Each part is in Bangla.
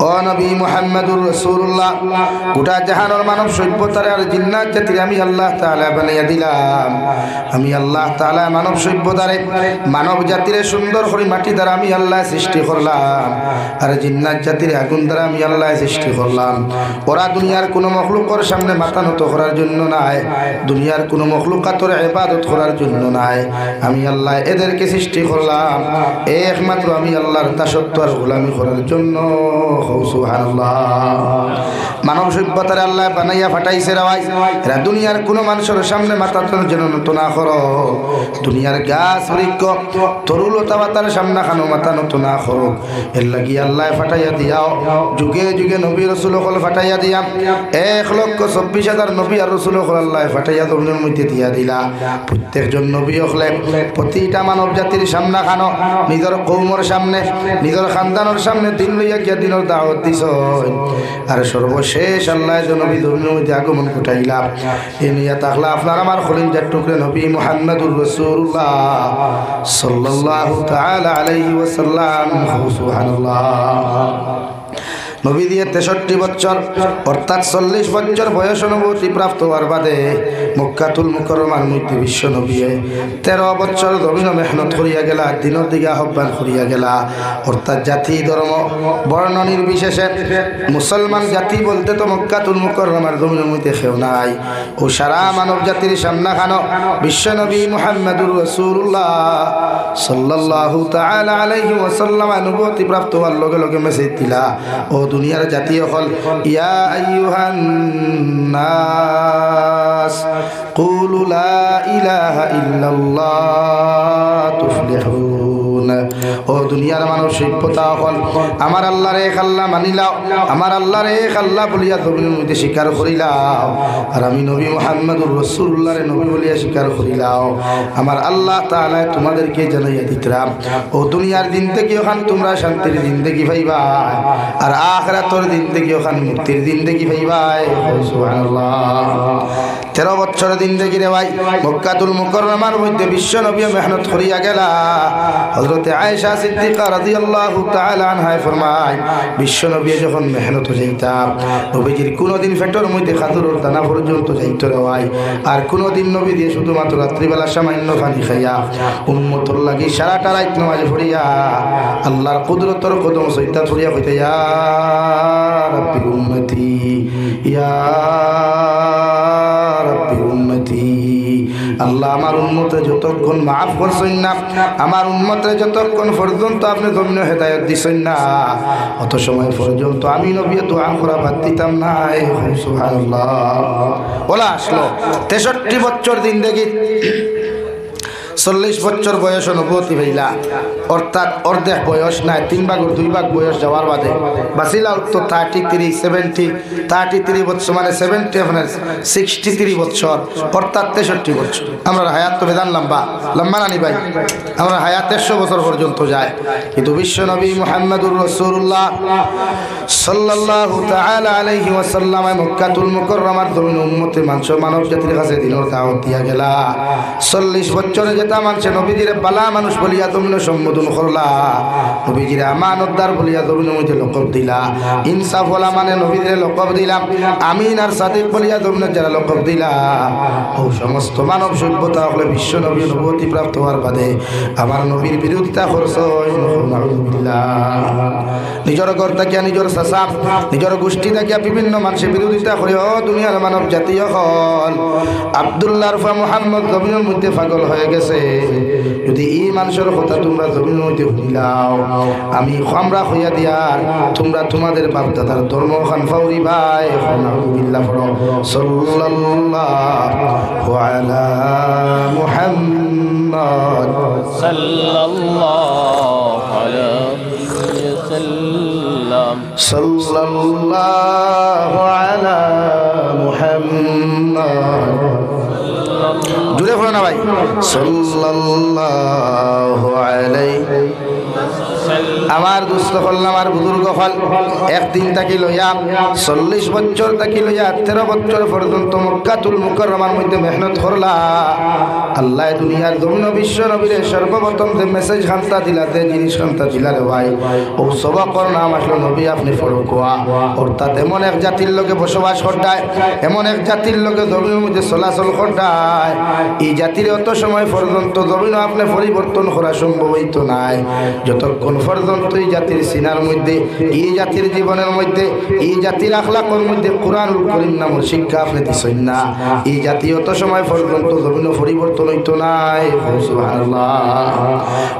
ও ওরা দুনিয়ার কোনো মখলুকর সামনে মাথা নত করার জন্য নাই, দুনিয়ার কোনো মখলুকাতর ইবাদত করার জন্য নাই। আমি আল্লাহ এদেরকে সৃষ্টি করলাম। একমাত্র আমি আল্লাহর দাসত্ব আর গোলামি করার জন্য। মানব সভ্যতার আল্লাহ বানাইয়া ফাটাইছে এরা দুনিয়ার কোনো মানুষের সামনে মাথা তোলার জন্য নত না করো দুনিয়ার গাছ, বৃক্ষ তরুলতা পাতার সামনে খানো মাথা নত না করো এর লাগি আল্লাহ ফাটাইয়া দিয়াও। যুগে যুগে নবী রসুল হল ফাটাইয়া দিয়া। এক লক্ষ চব্বিশ হাজার নবী আর রসুল হল আল্লাহ ফাটাইয়া দমনের মধ্যে দিয়া দিলা। প্রত্যেকজন নবী হলে প্রতিটা মানব জাতির সামনা খানো নিজের কৌমর সামনে, নিজের খানদানোর সামনে দিন লইয়া গিয়া দিনের দাওয়াত দিস আর সর্বশেষ আল্লাহ জনবী মধ্যে আগমন ঘটাইলাম, এ নিয়ে তাহলে আপনার আমার খলিন যার টুকরে নবী মোহাম্মদুর রসুল্লাহ সাল্লাল্লাহু তাআলা আলাইহি ওয়াসাল্লাম। সুবহানাল্লাহ। নবী দিয়ে তেষট্টি বছর, অর্থাৎ চল্লিশ বছর বয়স অনুভূতি প্রাপ্ত হওয়ার বাদে মক্কাতুল মুকরমার মধ্যে বিশ্ব নবীয়ে তেরো বছর দমিন মেহনত করিয়া গেলা, দিনের দিকে আহ্বান করিয়া গেলা। অর্থাৎ জাতি, ধর্ম, বর্ণ নির্বিশেষে মুসলমান জাতি বলতে তো মক্কাতুল মুকরমার দমিনের মধ্যে খেও নাই। ও সারা মানব জাতির সামনা খানো বিশ্ব নবী মুহাম্মদুর রসুল্লাহ সাল্লাল্লাহু তাআলা আলাইহি ওয়াসাল্লাম অনুভূতি প্রাপ্ত হওয়ার লগে লগে মেসেজ দিলা। ও দুনিয়ার জাতীয় হল। ইয়া আইয়ুহান নাস কুলু লা ইলাহা ইল্লাল্লাহ তুফলিহুন ও দুনিয়ার মানুষ সভ্যতা হল আমার আল্লাহর এক আল্লাহ মানিলাও আমার আল্লাহর এক আল্লাহ বলিয়া জমিনের মধ্যে স্বীকার করিলাও। আর আমি নবী মোহাম্মদুর রসুল্লাহরে নবী বলিয়া স্বীকার করিলাও। আমার আল্লাহ তাআলা তোমাদেরকে জানাইয়া দিতরাম ও দুনিয়ার দিন থেকে ওখান তোমরা শান্তির দিন দেখি ভাইবা আর আখরাতর দিন থেকে ওখান মুক্তির দিন দেখি ভাইবাই তেরো বছর দিন দেখি রে ভাই, মক্কাতুল মুকররমার মধ্যে বিশ্ব নবী মেহনত করিয়া গেলা। হযরতে আয়েশা সিদ্দিকা রাদিয়াল্লাহু তাআলা আনহা ফরমায়, বিশ্ব নবী যখন মেহনত যাইতাম, নবীজির কোনোদিন ফেটর মধ্যে খাদুরের দানা পর্যন্ত যাইতো রে ভাই। আর কোনোদিন নবী দিয়ে শুধুমাত্র রাত্রিবেলা সামান্য পানি খাইয়া, উম্মতর লাগি সারাটা রাত নামাজ পড়িয়া, আল্লাহর কুদরতর কদম সৈতা পড়িয়া হইতে ইয়া ইয়া আল্লাহ আমার উন্মতে যতক্ষণ মাফ করছেন না, আমার উন্মতে যতক্ষণ পর্যন্ত আপনি ধন্য হেদায়ত দিছেন না, অত সময় পর্যন্ত আমি নবী তো করা বাদ দিতাম না, এই সুবহানাল্লাহ। ওলা আসলো, তেষট্টি বছর দিন দেখি চল্লিশ বছর বয়স অনুভূতি হইলা। অর্থাৎ অর্ধেক বয়স নাই, তিন ভাগ দুই ভাগ বয়স যাওয়ার বাদে। বাঁচিলা উত্তর thirty three seventy thirty three বছর মানে সেভেন্টি আপনার সিক্সটি থ্রি বছর অর্থাৎ তেষট্টি বছর আমরা হায়াত তো বেদান লম্বা লম্বা নানি ভাই। আমরা হায়াত দেড়শো বছর পর্যন্ত যায়। কিন্তু বিশ্ব নবী মোহাম্মদুর রসুল্লাহ জমিন উম্মতে মানুষ মানব জাতির কাছে দিনের দাওয়াত দিয়া গেলা। 40 বছরে যেটা মানছে নবীজিরে বালা মানুষ বলিয়া তুমি সম্বোধন করলা। নবীজিরে আমানতদার বলিয়া তুমি মধ্যে লকব দিলা। ইনসাফ ওয়ালা মানে নবীজিরে লকব দিলাম আমিন আর সাদিক বলিয়া তুমি যারা লকব দিলা। ও সমস্ত মানব সভ্যতা হলে বিশ্ব নবী নবতী প্রাপ্ত হওয়ার বাদে আমার নবীর বিরোধিতা করছ নিজের ঘর থাকিয়া নিজের সাসাব, নিজের গোষ্ঠী থাকিয়া বিভিন্ন মানুষের বিরোধিতা করে, ও দুনিয়ার মানব জাতীয় হল। আবদুল্লাহ রফা মোহাম্মদ জমিনের মধ্যে পাগল হয়ে গেছে। যদি এই মানুষের কথা তোমরা জমিনের মধ্যে শুনিলাও আমি খামরা হইয়া দিয়ার তোমরা তোমাদের বাপ দাদার ধর্ম খান ফাউরি ভাই সাল্লাল্লাহু আলা মুহাম্মদ। sallallahu alaihi wasallam সাল্লাল্লাহু আলা মুহাম্মদ। জুড়ে পড়ো ভাই। সাল্লাল্লাহু আলাইহি আমার দুস্থ হল আমার বুজুর্গ হল, একদিন তাকে লইয়া চল্লিশ বছর তাকে লইয়া তেরো বছর পর্যন্ত মক্কাতুল মুকরমার মধ্যে মেহনত করলা। আল্লাহ দুনিয়ার দমন বিশ্ব নবীরে সর্বপ্রথম যে মেসেজ খান্তা দিলাতে জিনিস খান্তা দিলারে ভাই, ও সবকর নাম আসলো নবী আপনি ফরকুয়া। অর্থাৎ এমন এক জাতির লোকে বসবাস করতায় এমন এক জাতির লোকে জমিনের মধ্যে চলাচল করতায় এই জাতির অত সময় পর্যন্ত জমিন আপনি পরিবর্তন করা সম্ভব হইতো নাই। যতক্ষণ পর্যন্ত এই জাতির সিনার মধ্যে, এই জাতির জীবনের মধ্যে, এই জাতির আখলাকর মধ্যে কোরআনুল করিম নামের শিক্ষা আপনি দিছেন না এই জাতি অত সময় পর্যন্ত জমিন পরিবর্তন হইতো নাই।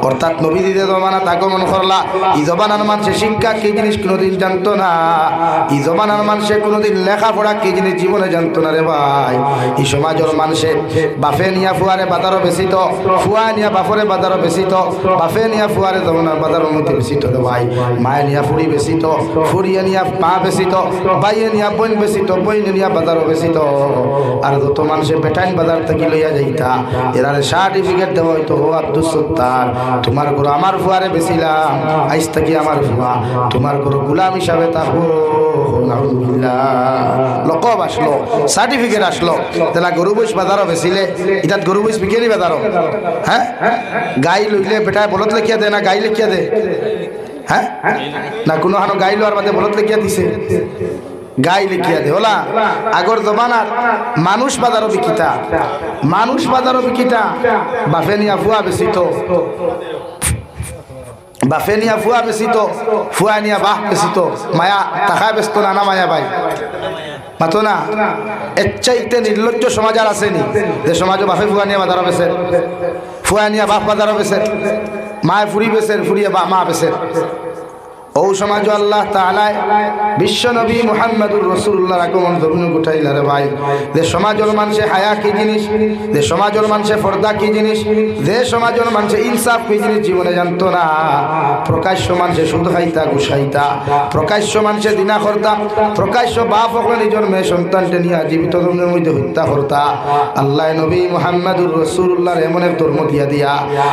অর্থাৎ নবী দিদে জমানাত আগমন করলা, এই জমানার মানুষের শিক্ষা কি জিনিস কোনোদিন জানতো না। এই জমানার মানুষে কোনোদিন লেখাপড়া কি জিনিস জীবনে জানতো না রে ভাই। এই সমাজের মানুষে বাফে নিয়া ফুয়ারে বাজারও বেশি তো ফুয়া নিয়া বাফরে বাজারও বেশি তো বাফে নিয়া ফুয়ারে জমানার বাজারের মধ্যে বেশি তো ভাই। মায়ে নিয়া ফুড়ি বেশি তো ফুড়িয়ে নিয়া পা বেশি বাইয়ে নিয়া বইন বেশি তো বইন নিয়া বাজারও বেশি তো আর যত মানুষে বেটাইন বাজার থেকে লইয়া যাইতা এরা সার্টিফিকেট দেওয়া হইতো, ও আব্দুল সত্তার, তোমার গরু আমার ফুয়ারে বেছিলাম আইস থাকি আমার ফুয়া, তোমার গরু গুলাম হিসাবে থাকব লকব আসলো সার্টিফিকেট আসলো, তাহলে গরু বইস বাজারও বেছিলে ইতাত গরু বইস বিকেনি বাজারও। হ্যাঁ? গাই লইলে বেটায় বলত লেখিয়া দে না, গাই লেখিয়া দে। হ্যাঁ? না, কোনো হানো গাই লোয়ার বাদে বলত লেখিয়া দিছে। গাই লিখিয়া দে। ওলা আগর জমানার মানুষ বাজারও বিকিতা। মানুষ বাজারও বিকিতা বাফে নিয়া ফুয়া বেশি তো বাফে নিয়া ফুয়া বেশি তো ফুয়া নিয়া বাহ বেশি তো মায়া টাকা ব্যস্ত না না মায়া ভাই মাতো না এর চাইতে নির্লজ্জ সমাজ আর আসেনি যে সমাজও বাফে ফুয়া নিয়ে বাজারও বেছে ফুয়া নিয়া বাপ বাজারও বেছে মায় ফুরি বেসের ফুরিয়ে বা মা বেছেন ও সমাজ আল্লাহ বিশ্ব নবী মুহাম্মদুর রসুল্লাহ আগমন ধরুন গুঠাইলারে ভাই। যে সমাজের মানুষে হায়া কি জিনিস? যে সমাজের মানুষে ফর্দা কি জিনিস? যে সমাজের মানুষে ইনসাফ কি জিনিস? জীবনে জানতো না। প্রকাশ্য মানুষে শুধু খাইতা গুসাইতা। প্রকাশ্য মানুষে দিনা করতা প্রকাশ্য বাপ হকলে নিজের মেয়ে সন্তানকে নিয়ে জীবিত ধর্মের মধ্যে হত্যা করতা আল্লাহ নবী মুহাম্মদুর রসুল্লাহর এমন এক ধর্ম দিয়া দিয়া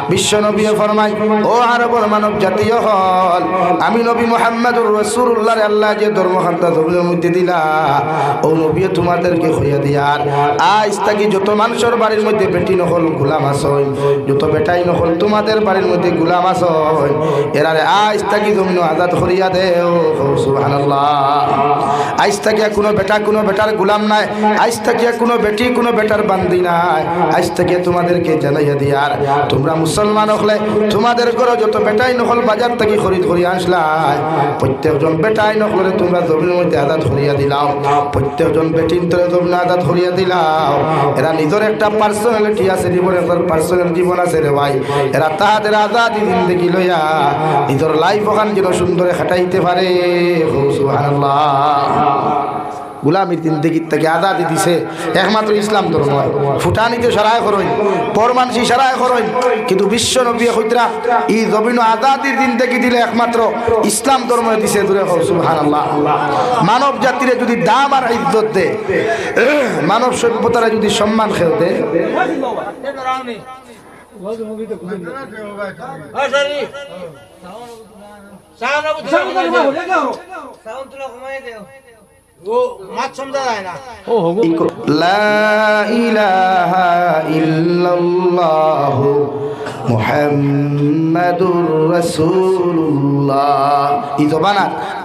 বিশ্ব নবী ফরমাই ও আরবর মানব জাতীয় হল, আমি নবী মোহাম্মদুর রসুল্লাহর আল্লাহ যে ধর্মখান্তা ধর্মের মধ্যে দিলা, ও নবী তোমাদেরকে হইয়া দিয়ার। আজ থাকি যত মানুষের বাড়ির মধ্যে বেটি নকল, গুলাম আসন যত বেটাই নকল, তোমাদের বাড়ির মধ্যে গুলাম আসন এরারে আজ থাকি জমিন আজাদ করিয়া দেও সুবহানাল্লাহ। আজ থাকিয়া কোনো বেটা, কোনো বেটার গুলাম নাই, আজ থাকিয়া কোনো বেটি, কোনো বেটার বান্দি নাই, আজ থেকে তোমাদেরকে জানাইয়া দিয়ার। তোমরা মুসলমান হলে তোমাদের ঘরে যত বেটাই নকল বাজার থেকে খরিদ করিয়া প্রত্যেকজন বেটাই নকলে তোমরা জমির মধ্যে আদাত হরিয়া দিলাম প্রত্যেকজন বেটিন তোরে জমিনে আদাত হরিয়া দিলাও। এরা নিজের একটা পার্সোনালিটি আছে জীবনে পার্সোনাল জীবন আছে রে ভাই। এরা তাহাদের আজাদি দেখি লইয়া নিজের লাইফ ওখান যেন সুন্দরে খাটাইতে পারে। গুলামির দিন জিন্দিগির থেকে আজাদি দিছে। একমাত্র ইসলাম ধর্ম ফুটানিতে সারায় করই পর মানুষ সারায় করই কিন্তু বিশ্ব নবী হইতরা ই জবিন আজাদির দিন জিন্দিগি দিলে একমাত্র ইসলাম ধর্ম দিছে দূরে সুহান আল্লাহ মানব জাতিরে যদি দাম আর ইজ্জত দে, মানব সভ্যতারা যদি সম্মান খেলতে সাউন্ড তুলা কমাই দেও।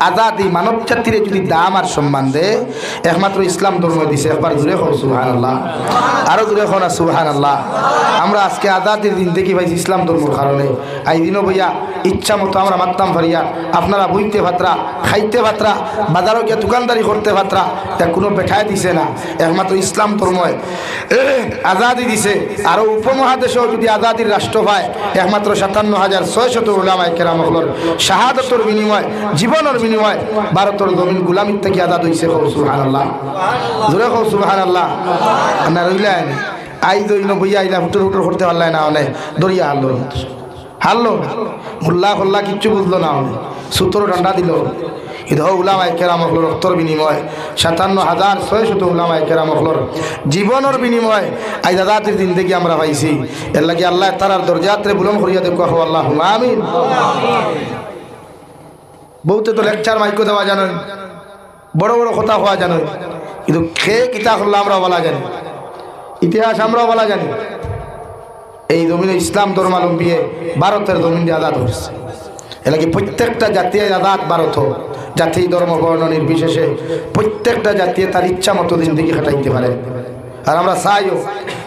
আজাদি মানব জাতিরে যদি দাম আর সম্মান দে একমাত্র ইসলাম ধর্ম দিছে একবার জুড়ে হোক সুবহানাল্লাহ। আরও জুড়ে হোক না সুবহানাল্লাহ। আমরা আজকে আজাদির দিন দেখি পাইছি ইসলাম ধর্মের কারণে। এই দিনও বইয়া ইচ্ছা মতো আমরা মারতাম ফারিয়া আপনারা বইতে ভাত্রা খাইতে ভাত্রা বাজারও গিয়া দোকানদারি করতে ভাত্রা তা কোনো বেঠায় দিছে না। একমাত্র ইসলাম ধর্ময় আজাদি দিছে। আরও উপমহাদেশেও যদি আজাদির রাষ্ট্র পায় একমাত্র সাতান্ন হাজার ছয়শত উলামায় কেরামহলর শাহাদতর বিনিময় জীবনের বিনিময় ভারতের জমিন গুলামির থেকে আজাদ হইছে কৌ সুহান আল্লাহ জোরে কৌ সুহান আল্লাহ না রইলেন আই দইন বইয়া আইলা হুটুর হুটুর করতে পারলাই না অনেক দরিয়া হারলো হারলো মোল্লা খোল্লা কিচ্ছু বুঝলো না অনেক সূত্র ডান্ডা দিল। ইধ উলামায় কেরামকলর রক্তর বিনিময়। সাতান্ন হাজার ছয়শত উলামায় কেরামকলর জীবনের বিনিময়। আই দাদাতির দিন থেকে আমরা পাইছি। এর লাগে আল্লাহ তারার দরজাত্রে বুলন করিয়া দেখো আল্লাহ আমিন। বহুতে তো লেকচার মাইকো দেওয়া জানেন বড় বড় কথা হওয়া জানেন কিন্তু খেয়ে কিতা করলে আমরা বলা জানি। ইতিহাস আমরাও বলা জানি। এই জমিনে ইসলাম ধর্মালম্বিয়ে ভারতের জমিন আজাদ হচ্ছে এলাকি প্রত্যেকটা জাতীয় আজাদ ভারত জাতি, ধর্ম, বর্ণ, নির্বিশেষে প্রত্যেকটা জাতীয় তার ইচ্ছা মতো জিন্দিগি খাটাইতে পারে। আর আমরা চাইও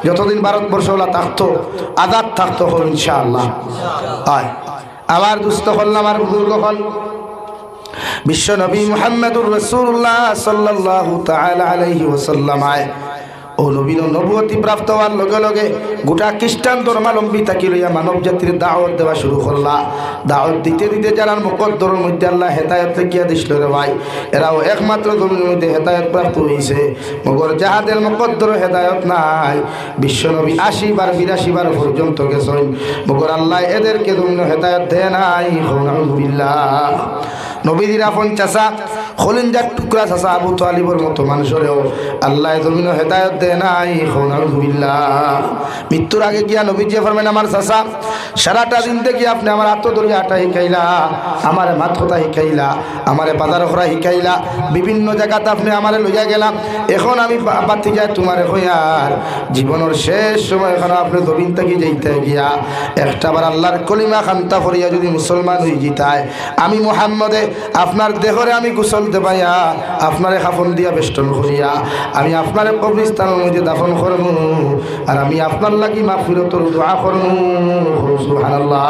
যতদিন ভারতবর্ষ ওলা থাকতো, আজাদ থাকতো হল ইনশাআল্লাহ। আয়। আবার দুস্থ হল আমার বুজুর্গ হল। বিশ্ব নবী মুহাম্মদুর রসুল্লাহ সাল্লাল্লাহু তাআলা আলাইহি ওয়াসাল্লাম, আয়। ও নবীন নবুয়তি প্রাপ্ত হওয়ার লগে লগে গোটা খ্রিস্টান ধর্মালম্বী থাকি লইয়া মানব জাতির দাওয়াত দেওয়া শুরু করলা। দাওয়াত দিতে দিতে যারা মুকদ্দরের মধ্যে আল্লাহ হেদায়ত দেখিয়া দিছিল রে ভাই, এরাও একমাত্র জমির মধ্যে হেদায়ত প্রাপ্ত হয়েছে মগর যাহাদের মুকদ্দর হেদায়ত নাই, বিশ্বনবী আশি বার বিরাশি বার পর্যন্ত গেছেন। মগর আল্লাহ এদেরকে জমিন হেদায়ত দেয় নাই বিল্লাহ। নবীদের আপন চাষা খলিঞ্জার টুকরা চাষা আবু তালিবর মতো মানুষেরও আল্লাহ জমিন হেদায়ত দে নাই বিল্লাহ মৃত্যুর আগে গিয়া নবীজি ফরমেন আমার চাষা সারাটা দিন থেকে আপনি আমার আত্মদরিয়া আটা শিখাইলা আমার কথা শিখাইলা আমার বাজার করা শিখাইলা বিভিন্ন জায়গাতে আপনি আমারে লইয়া গেলাম, এখন আমি বাতি যাই তোমার হইয়ার জীবনের শেষ সময় এখন আপনি জমিন থেকে যাইতে গিয়া একটা বার আল্লাহর কলিমা খান্তা করিয়া যদি মুসলমান হয়ে জিতায়, আমি মোহাম্মদে আপনার দেহরে আমি গোসল দেবাইয়া, আপনারে খাফন দিয়া বেষ্টন করিয়া, আমি আপনারে কবরিস্তানের মধ্যে দাফন করব আর আমি আপনার লাগি মাফিরতর দোয়া করব সুবহানাল্লাহ।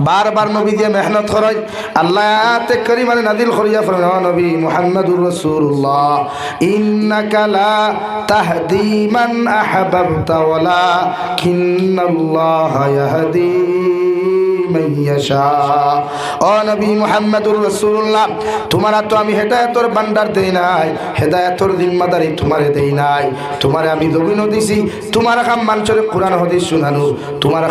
বারবার নবী দিয়ে মেহনত করাই, আল্লাহ মানে নাদিল করিয়া ফরমান "ও নবী মুহাম্মাদুর রাসূলুল্লাহ, ইন্নাকা তাহদি মান মান ইয়াশা। ও নবী মুহাম্মাদুর রাসূলুল্লাহ, তোমার তো আমি হেদায়েতর ভান্ডার দেই নাই, হেদায়েতর জিম্মাদারি আমি জমিন দিছি, তোমার কাম মানুষের কোরআন হাদিস শুনানো, তোমার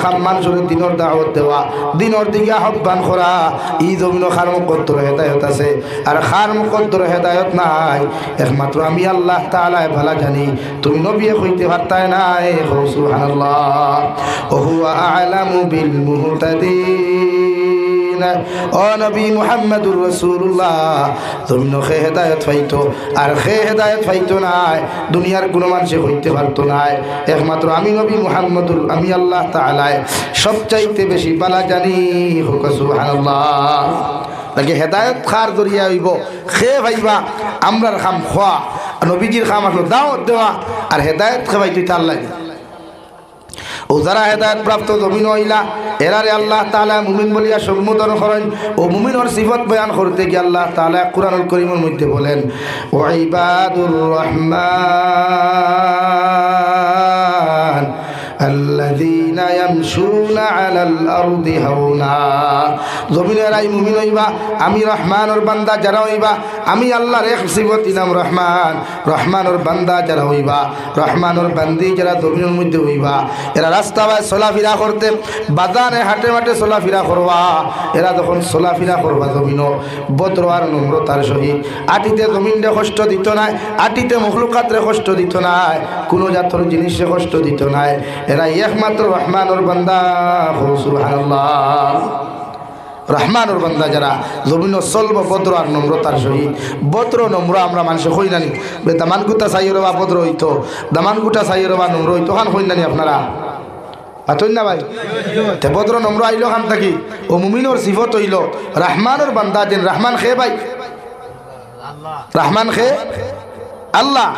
নাই। একমাত্র আমি আল্লাহ তাআলা ভালা জানি, তুমি নবী হইতে পারতাই নাই। বিল মুহতাদিন। ও হেদায়েত হেদায়েত নাই নাই। আমি নবী আমি আল্লাহ সবচাইতে বেশি বালা জানি তাকে হেদায়ত খার দরিয়া হইব, খে ভাইবা, আমরার খাম খোয়া, নবীজির খাম আসলো দাওয়াত দেওয়া, আর হেদায়ত খেবাই তুই তার লাগে ও যারা হেদায়ত প্রাপ্ত জমিন হইলা, এরারে আল্লাহ তালা মুমিন বলিয়া সম্বোধন করেন ও মুমিনর সিফত বয়ান করতে গিয়ে আল্লাহ তালা কুরআনুল করিমের মধ্যে বলেন ওয়াইবাদুর রহমান আল্লাযীনা ইয়ামশুনা আমি রহমানর বান্দা যারা হইবা, আমি আল্লাহর এক সিবত ইনাম রহমান। রহমানর বান্দা যারা হইবা, রহমানর বান্দি যারা জমিনের মধ্যে হইবা, এরা রাস্তা বাই চলাফেরা করতে বাজারে হাটে মাটে চলাফেরা করবা। এরা যখন চলাফেরা করবা জমিনর বদ্র আর নম্রতার সহিত। আটিতে জমিনরে কষ্ট দিত নাই, আটিতে মখলুকাতরে কষ্ট দিত নাই, কোনো জাতর জিনিসে কষ্ট দিত নাই। এরা একমাত্র রহমানুর বান্দা। সুবহানাল্লাহ। রহমানুর বান্দা যারা জমিন চলব ভদ্র আর নম্রতার সহিত। ভদ্র নম্র আমরা মানুষ হই নানি দামান গুটা চাইয়ের বা ভদ্র হইতো। দামান গুটা চাইয়ের বা নম্র হইতো। খান হই আপনারা? না ভাই? থাকি। হইল। বান্দা রহমান খে ভাই? রহমান খে? আল্লাহ।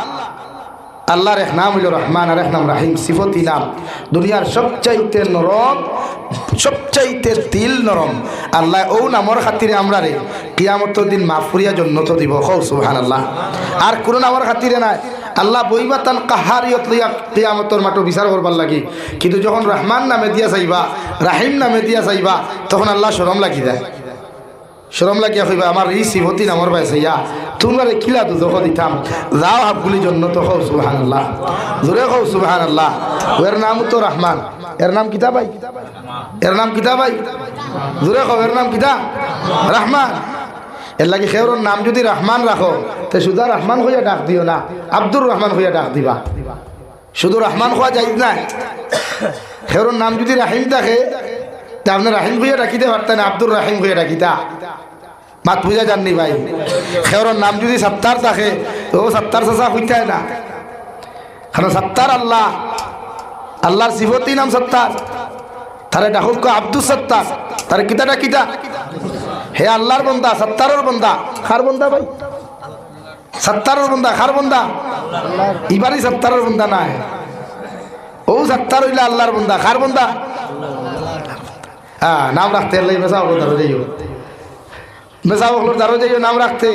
আল্লাহর এক নাম হইল রহমান আর এক নাম রাহিম, সিফতি নাম দুনিয়ার সবচাইতে নরম, সবচাইতে তিল নরম। আল্লাহ ও নামর খাতিরে আমরা রে কিয়ামত দিন মাফুরিয়া জন্নত দিব। হৌ সুহান আল্লাহ আর কোনো নামর খাতিরে নাই। আল্লাহ বইবা তান কাহারিয়ত লইয়া কিয়ামতর মাটো বিচার করবার লাগি। কিন্তু যখন রহমান নামে দিয়া চাইবা রাহিম নামে দিয়া চাইবা তখন আল্লাহ সরম লাগি দেয়। সরম লাগিয়া কইবা, আমার ই সিভতি নামর পাইছে ইয়া তোমরা কিলা দুধ দিতাম যাও হাবগুলি জন্য তো হও সুবাহান আল্লাহ জোরে হও সুবাহান আল্লাহ এর নাম তো রহমান এর নাম কিতা ভাই এর নাম কিতা ভাই জোরে হও এর নাম কিতা? রহমান এর লাগে সেওর নাম যদি রহমান রাখো তে শুধু রহমান হইয়া ডাক দিও না আব্দুর রহমান হইয়া ডাক দিবা। শুধু রহমান হওয়া যাই না সেওর নাম যদি রাহিম থাকে, তা আপনি রাহিম হইয়া ডাকিতে পারতেন আব্দুর রাহিম হইয়া ডাকিতা। মাত বুঝা জাননি ভাই। খেওর নাম যদি সত্তার থাকে তো ও সত্তার চাষা হইতে না। কারণ সত্তার আল্লাহ, আল্লাহর সিফতি নাম সত্তার। তারে ডাকুক আব্দুল সত্তার। তার কিতাটা কিতা? হে আল্লাহর বন্দা, সত্তারর বন্দা। খার বন্দা ভাই? সত্তারর বন্দা খার বন্দা? এবারই সত্তারর বন্দা নাই। ও সত্তার হইলে আল্লাহর বন্দা। খার বন্দা? হ্যাঁ নাম রাখতে আল্লাহ মেসা মেসা হলো দারো যাইও নাম রাখতে।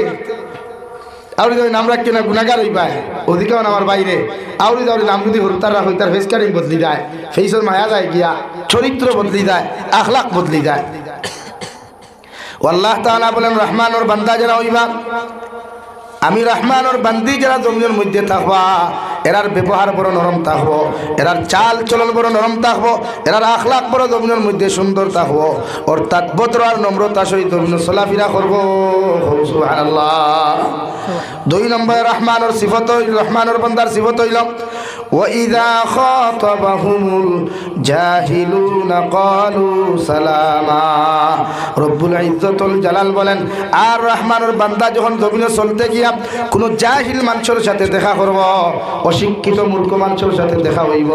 আউরি যদি নাম রাখি না গুণাগার হই পায় ওদিকেও আমার বাইরে। আউরি দাউরি নাম যদি হরতার রাখ তার ফেস বদলি যায় ফেসের মায়া যায় গিয়া, চরিত্র বদলি যায় আখলাক বদলি যায় আল্লাহ তাআলা বলেন, রহমানর বান্দা যারা হইবা, আমি রহমানর বান্দি যারা জমিনের মধ্যে থাকবা এরার ব্যবহার বড় নরম থাকবো এরার চাল চলন বড় নরম থাকবো এরার আখলাক বড় জমিনের মধ্যে সুন্দর থাকবো অর্থাৎ বদ্র আর নম্রতা সহিত জমিন চলাফেরা করবো সুবহানাল্লাহ দুই নম্বরে রহমানর সিফত হইল রহমানর বান্দার সিফত হইল وإذا خاطبهم الجاهلون قالوا سلاما রব্বুল ইজ্জতুল জালাল বলেন আর রহমানের বান্দা যখন জমিনে চলতে গিয়া কোনো জাহিল মানুষের সাথে দেখা করব অশিক্ষিত মূর্খ মানুষের সাথে দেখা হইব।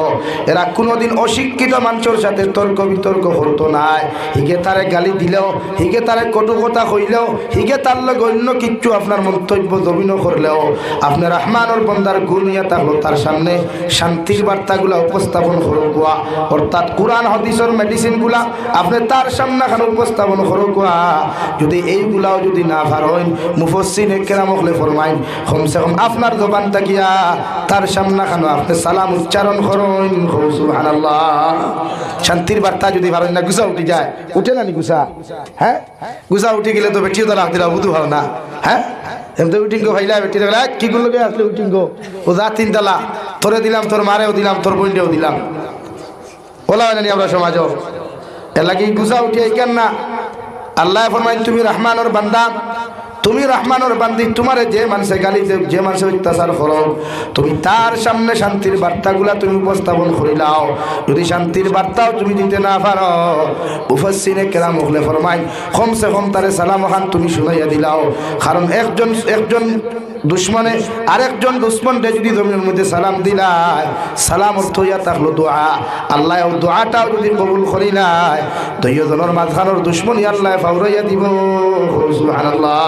এরা কোনোদিন অশিক্ষিত মানুষের সাথে তর্ক বিতর্ক করতো নাই। হিগে তারে গালি দিলেও, হিগে তারে কটু কথা কইলেও, হিগে তার লগে অন্য কিচ্ছু আপনার মন্তব্য জমিন করলেও আপনার রহমানের বন্দার গুনিয়া থাকল তার সামনে শান্তির বার্তাগুলা উপস্থাপন করুকা অর্থাৎ কোরআন, হদিসের মেডিসিনগুলা আপনি তার সামনে খান উপস্থাপন করুকা যদি এইগুলাও যদি না পারেন মুফসিন কেরাম হলে ফরমাইন, কমসে কম আপনার জবান তাকিয়া তার সামনে খান আপনি সালাম উচ্চারণ করুন। শান্তির বার্তা যদি পারেন না গুছা উঠে যায়। উঠে না নি গুছা হ্যাঁ? গুছা উঠে গেলে তো বেটিও তারা দিলা বুধু ভালো না। হ্যাঁ? এমনি উঠিঙ্গো ভাইলা বেটি দেখলা কি করল গে আসলে উঠিঙ্গো ও যা তিন তালা, তোরে দিলাম, তোর মারেও দিলাম, তোর দিলাম। আমরা সমাজ গুছা উঠিয়ে কেন না? আল্লাহ ফরমাই তুমি রহমানর বান্দা তুমি রহমানোর বান্দি, তোমার যে মানুষে গালি যে মানুষে অত্যাচার করো, তুমি তার সামনে শান্তির বার্তাগুলা তুমি উপস্থাপন করিলাও যদি শান্তির বার্তাও তুমি দিতে না পারো উফসিনে কেরাম হলে ফরমাই কমসে কম তারে সালাম খান তুমি শুনাইয়া দিলাও। কারণ একজন একজন দুশ্মনে আরেকজন দুশ্মনটা যদি জমিনের মধ্যে সালাম দিলাই সালাম অর্থ ইয়া থাকল দোয়া। আল্লাহ দোয়াটাও যদি কবুল করিলাই দুইজনের মাঝখানোর দুশ্মনী আল্লাহ ফাউরাইয়া দিব। সুবহানাল্লাহ।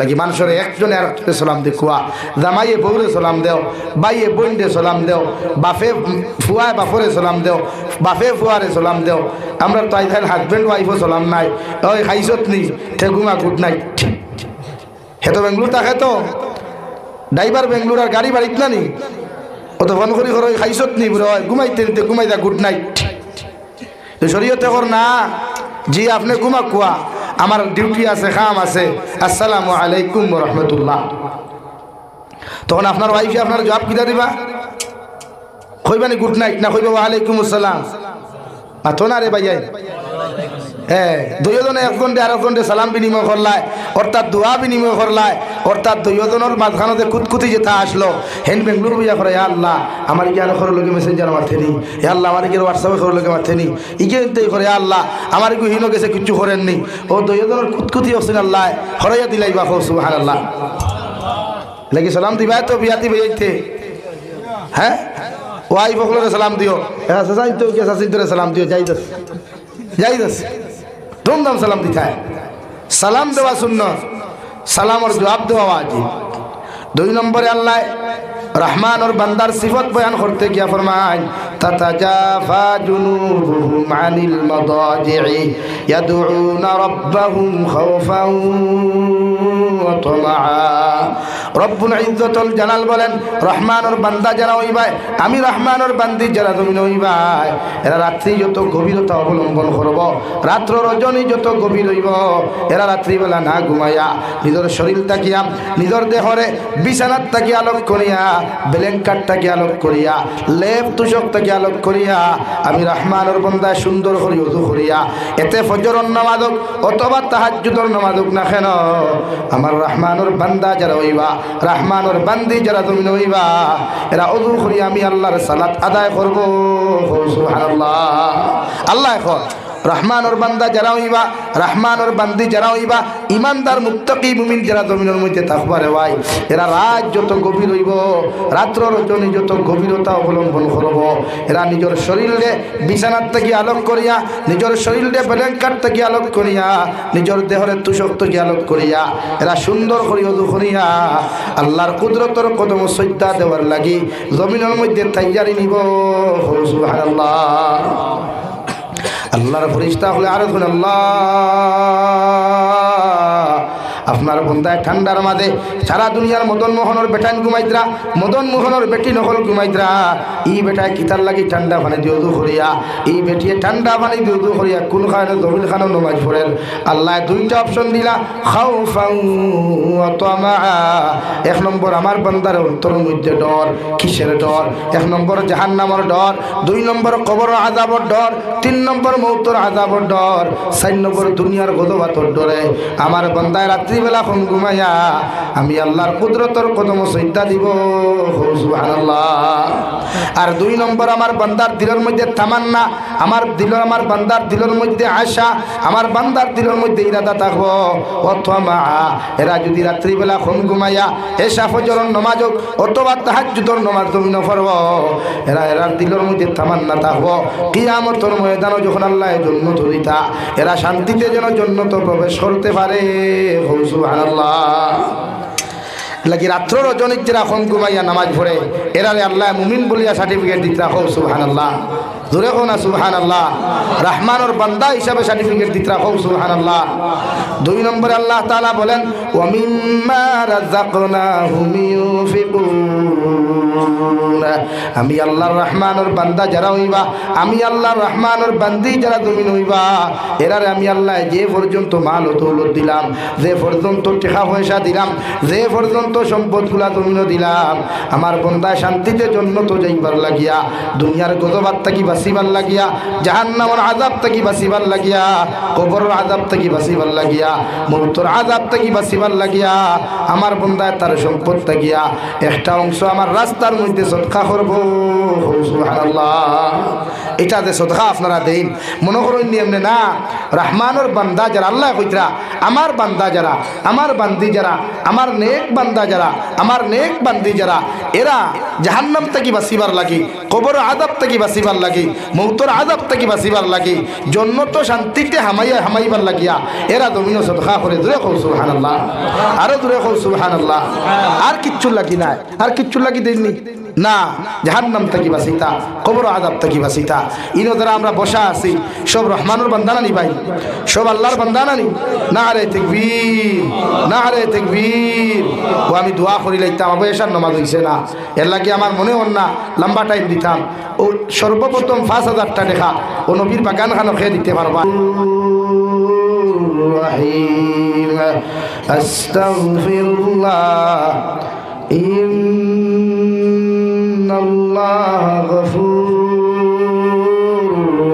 লাগি মানুষের একজনে আর একজনে সালাম দেখুয়া জামাইয়ে বউরে সালাম দেও, বাইয়ে বইনরে সালাম দেও বাফে ফুয়ায় বাফরে সালাম দেও বাফে ফুয়ারে সালাম দেও। আমরা তো আইথাইল হাজবেন্ড ওয়াইফও সালাম নাই। ওই খাইছত নি ঠেকুমা গুড নাইট হে তো বেঙ্গলোর থাকে তো ড্রাইভার বেঙ্গলোর আর গাড়ি বাড়িত না নি? ও তো ফোন করি ঘর খাইছত নি বুড়ো ঘুমাইতে নিতে ঘুমাই যা গুড নাইট শরীয়তে কর না, জি, আপনি ঘুমা কুয়া আমার ডিউটি আছে খাম আছে। আসসালামু আলাইকুম রহমতুল্লাহ তখন আপনার ওয়াইফে আপনার জবাব কিতা দিবা? কইবানি গুড নাইট না কইবা, ওয়ালাইকুম আসসালাম. মাথো না রে ভাইয়াই হ্যাঁ আর এক ঘন্টে সালাম বিনিময় করলায় অর্থাৎ দোয়া বিনিময় করলায় অর্থাৎ দুইজনের মাঝখানতে কুতকুতি যেটা আসলো, হেন বেঙ্গলোর বুঝা করে "য়া আল্লাহ, আমার কি আর খরর লোকে মেসেঞ্জার মারতে নি আল্লাহ আমার কি হোয়াটসঅ্যাপে খরর লোকে মারতে নি ইনতেই করে "য়া আল্লাহ, আমার কি হিনো গেছে কিচ্ছু করেননি ও দুইজনের কুতকুতি হচ্ছেন আল্লাহ, হরাইয়া দিলাই বা সুবাহান আল্লাহ লাগি সালাম দিবা তো বিয়াতি বেজাইতে হ্যাঁ? ওয়াই বকলরে সালাম দিও। হ্যাঁ সাসাই তো কে সাসিন তোরে সালাম দিও, যাই দস। যাই দস। ধুমধাম সালাম দিতায় সালাম দেওয়া শূন্য সালামর জবাব দেওয়া আজি দুই নম্বরে আল্লাহ রহমান ওর বান্দার সিফত বয়ান করতে গিয়া ফরমান ইয়াদউনা রাব্বাহুম খাওফান ওয়া তামাআ রব্বুল ইজ্জতুল জালাল বলেন, রহমানের বান্দা যারা হইবাই আমি রহমানের বান্দি যারা তুমি হইবাই এরা রাত্রি যত গভীরতা অবলম্বন করব, রাত্র রজনী যত গভীর হইব, এরা রাত্রিবেলা না ঘুমাইয়া নিজের শরীর তাকিয়া, নিজের দেহরে বিছানার তাকে আলোক করিয়া ব্ল্যাঙ্কার তাকে আলোক করিয়া, লেপ তুষক তাকে আলোক করিয়া, আমি রহমানের বন্দায় সুন্দর করি উদু করিয়া, এতে ফজরর নামাদক অথবা তাহাজ্জুদর নামাদক না কেন, আমার রহমানের বান্দা যারা হইবা, রহমানুর বান্দি যারা তুমি হইবা, এরা অজু করি আমি আল্লাহর সালাত আদায় করব। আল্লাহ এখন রহমানর বান্দা যারা হইবা, রহমানর বান্দি যারা হইবা, ইমানদার মুক্তকি মুমিন যারা জমিনের মধ্যে থাকবারে ভাই এরা রাত যত গভীর হইব রাত্র রজনী যত গভীরতা অবলম্বন করব, এরা নিজের শরীরে বিছানার থেকে আলোক করিয়া, নিজের শরীরে ব্ল্যাঙ্কার থেকে আলোক করিয়া, নিজের দেহরে তুষক থেকে আলোক করিয়া, এরা সুন্দর করিয়া দু করিয়া, আল্লাহর কুদরতর কদম সজ্জা দেওয়ার লাগি জমিনের মধ্যে তাইয়ারি নিব। সুবহানাল্লাহ। আল্লাহর ফরিস্তা হলে আরও আল্লাহ। আপনার বন্ধায় ঠান্ডার মাঝে সারা দুনিয়ার মদন মোহনের বেটান ঘুমাইদ্রা মদন মোহনের বেটি নকল ঘুমাইদ্রা ই বেটায় কিতার লাগি ঠান্ডা পানি দিও দু করিয়া ই বেটিয়ে ঠান্ডা পানি দিও দু করিয়া কোন খানে জমিল খানো নমাজ পড়েন। আল্লাহ দুইটা অপশন দিলা খাও ফাউ এক নম্বর, আমার বন্দার অন্তর মধ্যে ডর, কিসের ডর? এক নম্বর জাহান নামর ডর। দুই নম্বর কবর আজাবর ডর। তিন নম্বর, মৌতর আজাবর ডর। চার নম্বর, দুনিয়ার গদবাতর ডরে। আমার বন্দায় রাত্রিবেলা খন ঘুমাইয়া আমি আল্লাহর কুদরতর কদম সৈদ্যা দিব। আর দুই নম্বর, আমার বান্দার দিলের মধ্যে তামান্না, আমার দিল আমার বান্দার দিলের মধ্যে আশা, আমার বান্দার দিলের মধ্যে ইরাদা থাকব। অথমা এরা যদি রাত্রিবেলা খন ঘুমাইয়া এসা ফজরন নমাজ অথবা তাহাজুদর নমাজ জমিন ফরব এরা এরার দিলের মধ্যে তামান্না থাকব। কিয়ামতর ময়দানও যখন আল্লাহ জন্য ধরিতা এরা শান্তিতে যেন জন্নত প্রবেশ করতে পারে। লাগি রাত্র রজনীর যারা খন ঘুমাইয়া নামাজ পড়ে, এরারে আল্লাহ মুমিন বলিয়া সার্টিফিকেট দিতে রাখো সুহান আল্লাহ ধরে কো না সুহান আল্লাহ রহমানোর বান্দা হিসাবে সার্টিফিকেট দিতে রাখো সুহান আল্লাহ দুই নম্বরে আল্লাহ তালা বলেন, ওয়া মিম্মা হুমিউ ইউফিকুন আমি আল্লাহর রহমানর বান্দা যারা হইবা, আমি আল্লাহর রহমানর বান্দি যারা তুমি হইবা, এরারে আমি আল্লাহ যে পর্যন্ত মাল দৌলত দিলাম, যে পর্যন্ত টেকা পয়সা দিলাম, যে পর্যন্ত সম্পদগুলা তুমিও দিলাম, আমার বন্দায় শান্তিতে জন্য তো যাইবার লাগিয়া, দুনিয়ার গজবাত থাকি বাঁচিবার লাগিয়া, জাহান্নামর আজাব থাকি বাঁচিবার লাগিয়া, কবরের আজাব থাকি বাঁচিবার লাগিয়া, মৌতর আজাব থাকি বাঁচিবার লাগিয়া, আমার বন্দায় তার সম্পদ থাকিয়া, একটা অংশ আমার রাস্তার মধ্যে সৎকা করব। এটা যে সদকা আপনারা দেন, মনে করেন না? রহমানোর বান্দা যারা আল্লাহ কইতরা আমার বান্দা যারা, আমার বান্দি যারা, আমার নেক বান্দা যারা, আমার নেক বান্দি যারা, এরা জাহান্নাম থেকে বাঁচিবার লাগি, কবর আদাব থেকে বাঁচিবার লাগি, মৌতর আদাব থেকে বাঁচিবার লাগি জন্য তো শান্তিতে হামাইয়া, হামাইবার লাগিয়া, এরা দমিন সদকা করে দূরে কৌ সুবহান আল্লাহ আরও দূরে কৌ সুবহান আল্লাহ আর কিচ্ছু লাগি নাই, আর কিচ্ছু লাগি দেননি না, জাহান্নাম থেকে বাসিতা কবর আদাব থাকি বাসিতা ইনো দ্বারা আমরা বসা আছি, সব রহমানুর বান্দানা নি ভাই, সব আল্লাহর বান্দানা নি না রে তেকবীর, না রে তেকবীর। ও আমি দোয়া করি লাইতাম আবু এসার নমাজ হইছে না। এর লাগে আমার মনে হন না, লম্বা টাইম দিতাম। ও সর্বপ্রথম পাঁচ হাজারটা দেখা ও নবীর বাগান খানো খেয়ে দিতে পারবা। রহিম আস্তাগফিরুল্লাহ إن الله غفور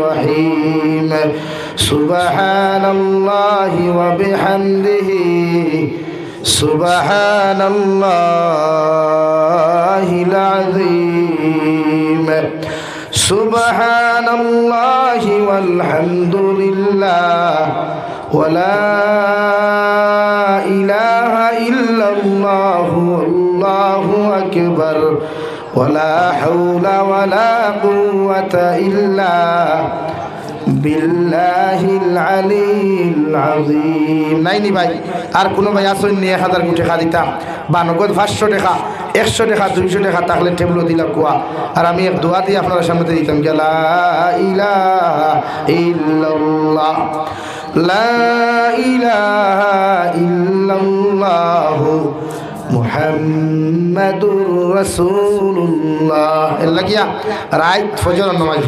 رحيم. سبحان الله وبحمده. سبحان الله العظيم. سبحان الله والحمد لله. ولا إله إلا الله والله أكبر. ولا حول ولا قوة إلا বিল্লাহিল আলিল আযীম নাইনি ভাই আর কোনো ভাই আসুন নিয়ে এক হাজার কোটি টাকা দিতাম বা নগদ পাঁচশো টাকা একশো টাকা দুইশো টাকা থাকলে টেবলো দিলা কুয়া আর আমি এক দোয়া দিয়ে আপনার সামনে দিতাম গেলা ইলাহা ইল্লাল্লাহ লা ইলাহা মুহাম্মাদুর রাসূলুল্লাহ। লাগিয়া রাত ফজর নামাজ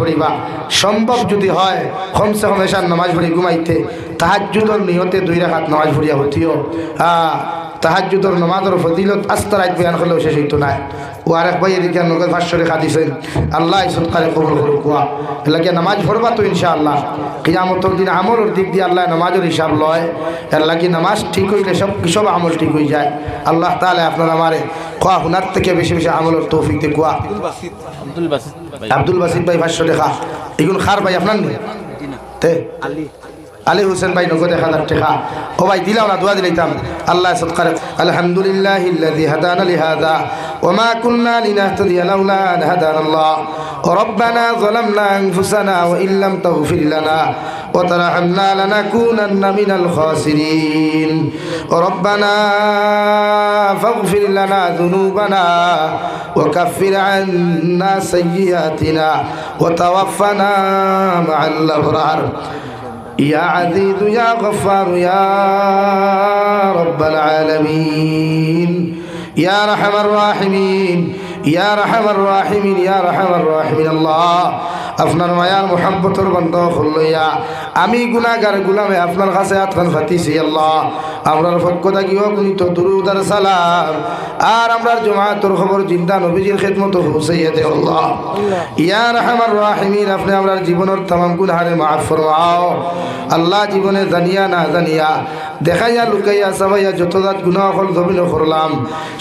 সম্ভব যদি হয় কমসে কম এসার নামাজ পড়ি ঘুমাইতে, তাহাজ্জুদর নিয়তে দুই রাখাত নামাজ পড়িয়া হতিও হ্যাঁ তাহাজ্জুদর নামাজের ফজিলত আস্তা রাত বয়ান করলেও শেষ হইতো না। ও আরেক ভাই এদিকে নগদ ভাষ্য রেখা দিছেন আল্লাহ ইসত কালে কবর করুক কুয়া। এলাকে নামাজ পড়বা তো ইনশাআল্লাহ? কিয়ামতর দিন আমলের দিক দিয়ে আল্লাহ নামাজের হিসাব লয়। এর লাগে নামাজ ঠিক হইলে সব সব আমল ঠিক হয়ে যায়। আল্লাহ তাহলে আপনার আমারে কোয়া হুনার থেকে বেশি বেশি আমলের তৌফিক দিয়ে কোয়া। আব্দুল বাসিদ ভাই। ভাষ্য রেখা এগুলো খার ভাই আপনার নেই? তে। আলী। হোসেন ভাই নগদ এক হাজার টাকা ও ভাই দিলাম না দোয়া দিলাইতাম আল্লাহ সৎকার আলহামদুলিল্লাহ الذي هدانا لهذا وما كنا لنهتدي لولا أن هدانا الله ربنا ظلمنا أنفسنا وإن لم تغفر لنا وترحمنا لنكونن من الخاسرين ربنا فاغفر لنا ذنوبنا وكفر عنا سيئاتنا وتوفنا مع الأبرار يا عزيز يا غفار يا رب العالمين يا رحم الراحمين يا رحم الراحمين يا رحم الراحمين الله আপনার মায়ার মোহাম্মতর বন্ধ হইয়া আমি গুনাগার গুলামে আপনার কাছে আতখান ফাতিছি আল্লাহ। আমরার পক্ষ থাকিও গুণিত দুরুদার সালাম। আর আমরার জমাতর খবর চিন্তা নবীজির খেদমত হুসাইয়া দে আল্লাহ। ইয়া রহমান রাহিমিন, আপনি আমরার জীবনের তামাম গুনহারে মাফ ফরমাও। আল্লাহ জীবনে জানিয়া না জানিয়া, দেখাইয়া লুকাইয়া সাবাইয়া যত দাঁত গুণা অকল জমিন করলাম,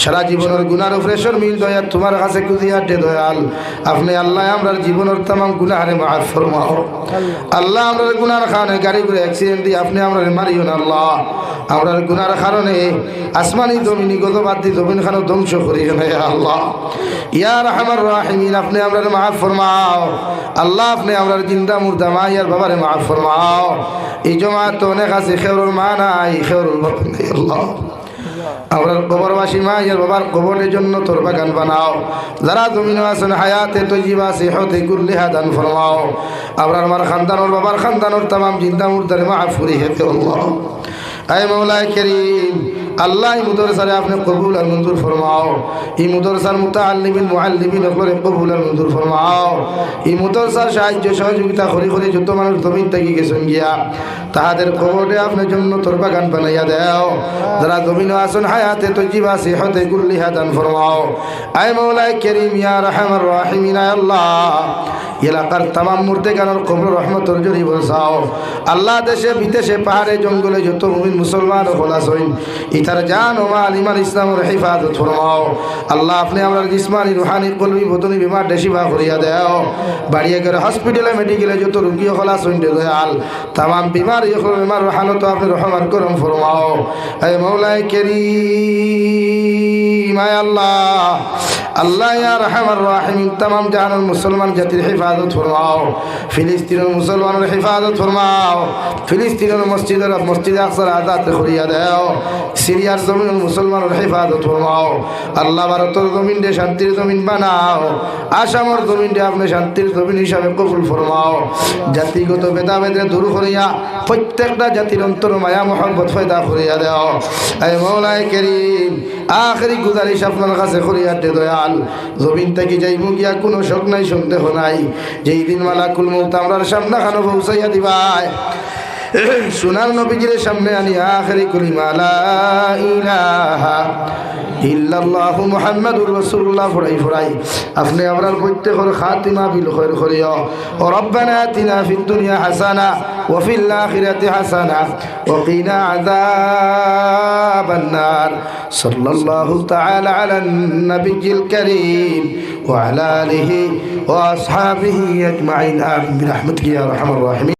সারা জীবনের গুনার ফ্রেশর মিল দয়া তোমার কাছে কুদিয়া দয়াল। আপনি আল্লাহ আমরার জীবনের তামাম গুনাহারে মাফ ফরমাও আল্লাহ আমরার গুনার খানে গাড়ি করে অ্যাক্সিডেন্ট দিয়ে আপনি আমরার মারিও না, আল্লাহ। আমরার গুনার কারণে আসমানি জমিনি গত বাদ দিয়ে জমিন খানো ধ্বংস করিও না আল্লাহ। ইয়া রহমান রাহিমিন, আপনি আমরার মাফ ফরমাও। আল্লাহ, আপনি আমরার জিন্দা, মুর্দা মা ইয়ার বাবারে মাফ ফরমাও। এই জমাত তো অনেক আছে খেউরুল মা নাই নাই, আল্লাহ। আমরা কবরবাসী মা ইয়ার বাবার কবরের জন্য তোর বাগান বানাও। যারা জমিন আছেন, হায়াতে তো জীবা সেহতে কুল্লি হাদান ফরমাও। আমরা আমার খানদানোর, বাবার খানদানোর তাম চিন্তা মুর্দারে মা ফুরি হেতে আল্লাহ। আয় মৌলায় করিম আল্লাহ এই মুদরসারে আপনি কবুল আর মঞ্জুর ফরমাও। এই মুদরসার মুতাআল্লিমিন, মুআল্লিমিন করে কবুল আর মঞ্জুর ফরমাও। এই মুদরসার সাহায্য, সহযোগিতা করি করে যত মানুষ জমিন থেকে গেছেন গিয়া, তাহাদের কবরে আপনার জন্য তোর বাগান বানাইয়া দেও। যারা জমিন আসন হায়াতে তো জীবা সেহতে গুল্লি হাদান ফরমাও। আয় মৌলায় করিম, ইয়া রহমান রাহিমিন আল্লাহ। এলাকার তামাম মূর্তে গানোর কবর রহমতর জরি বসাও। আল্লাহ দেশে, বিদেশে, পাহাড়ে, জঙ্গলে যত মুমিন মুসলমান খোলাস হইন ইতার জান ও মাল ইমান ইসলামের হেফাজত ফরমাও। আল্লাহ আপনি আমার জিসমানি, রুহানি, কলমি, বদনি, বিমার দেশিবা করিয়া দেও। বাড়িয়ে করে হসপিটালে, মেডিকেলে যত রুগী হলা শুনতে দয়াল তাম বিমার ইয়কল বিমার হালত আপনি রহমান করম ফরমাও। এ মৌলায় কেরি মায় আল্লাহ। আল্লাহ রহমান রাহিমিন, তামাম জাহানের মুসলমান জাতির হেফাজত ফরমাও। ফিলিস্তিনের মুসলমানের হেফাজত ফরমাও। ফিলিস্তিনের মসজিদের মসজিদ আকসার আজাদ করিয়া দেও। সিরিয়ার জমিন মুসলমানের হেফাজত ফরমাও। আল্লাহ ভারতের জমিন দিয়ে শান্তির জমিন বানাও। আসামর জমিন দিয়ে আপনি শান্তির জমিন হিসাবে কবুল ফরমাও। জাতিগত ভেদাভেদে দূর করিয়া প্রত্যেকটা জাতির অন্তর মায়া মোহাম্মত ফয়দা করিয়া দেও। এই মৌলায় কেরিম, আখরি গুজারিশ আপনার কাছে করিয়া দে দয়াল। জমিন থেকে যাইব গিয়া কোনো শোক নাই, সন্দেহ নাই। যেই দিন মালা কুলমুক্ত আমরার সামনে খানো পৌঁছাইয়া দিবাই সোনার নবীজির সামনে আনি আখরি কলিমা লা ইলাহা ইল্লাল্লাহু মুহাম্মাদুর রাসূলুল্লাহ ফরাই ফরাই আপনি আমরার প্রত্যেকের খাতিমা বিল খৈর করিও। ও রব্বানা আতিনা ফিদ দুনিয়া হাসানা ওয়া ফিল আখিরাতি হাসানা ওয়া কিনা আযাবান নার সাল্লাল্লাহু তাআলা আলান নাবিয়্যিল কারীম ওয়া আলা আলিহি ওয়া আসহাবিহি আজমাইন। আমিন। বিরহমাতিকা ইয়া আরহামার রাহিমিন।